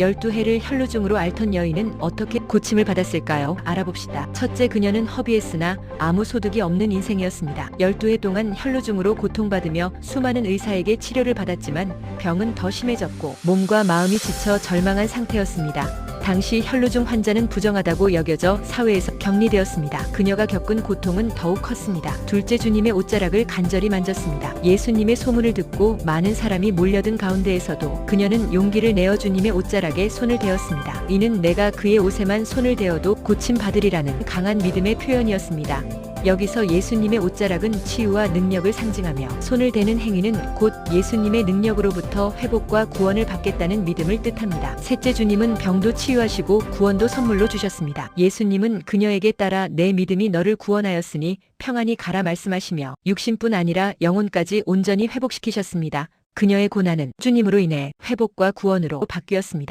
12해를 혈루증으로 앓던 여인은 어떻게 고침을 받았을까요? 알아봅시다. 첫째 그녀는 허비했으나 아무 소득이 없는 인생이었습니다. 12해 동안 혈루증으로 고통받으며 수많은 의사에게 치료를 받았지만 병은 더 심해졌고 몸과 마음이 지쳐 절망한 상태였습니다. 당시 혈루증 환자는 부정하다고 여겨져 사회에서 격리되었습니다. 그녀가 겪은 고통은 더욱 컸습니다. 둘째 주님의 옷자락을 간절히 만졌습니다. 예수님의 소문을 듣고 많은 사람이 몰려든 가운데에서도 그녀는 용기를 내어 주님의 옷자락에 손을 대었습니다. 이는 내가 그의 옷에만 손을 대어도 고침 받으리라는 강한 믿음의 표현이었습니다. 여기서 예수님의 옷자락은 치유와 능력을 상징하며 손을 대는 행위는 곧 예수님의 능력으로부터 회복과 구원을 받겠다는 믿음을 뜻합니다. 셋째 주님은 병도 치유하시고 구원도 선물로 주셨습니다. 예수님은 그녀에게 따라 내 믿음이 너를 구원하였으니 평안히 가라 말씀하시며 육신뿐 아니라 영혼까지 온전히 회복시키셨습니다. 그녀의 고난은 주님으로 인해 회복과 구원으로 바뀌었습니다.